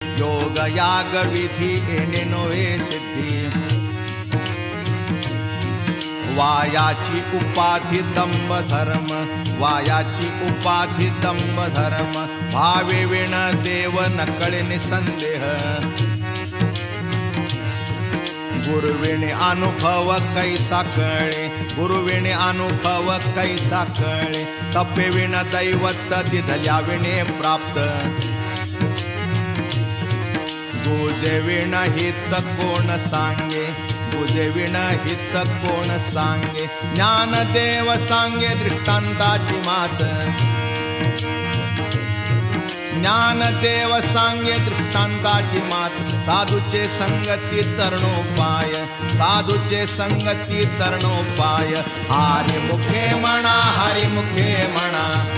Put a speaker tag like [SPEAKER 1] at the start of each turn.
[SPEAKER 1] योग याग विधी येणे सिद्धी। वायाची उपाधी दंभ धर्म वायाची उपाधी दंभ धर्म भावे विण देव नकळे निसंदेह। गुरुविणे अनुभव कैसा कळे गुरुविणे अनुभव कैसा कळे तपे विण दैवत दिधल्या विणे प्राप्त। गुजे विण हित कोण सांगे? गुजे विण हित कोण सांगे? ज्ञानदेव सांगे दृष्टांताची मात. ज्ञानदेव सांगे दृष्टांताची मात. साधूचे संगती तरणोपाय. साधूचे संगती तरणोपाय. हरी मुखे म्हणा हरिमुखे म्हणा.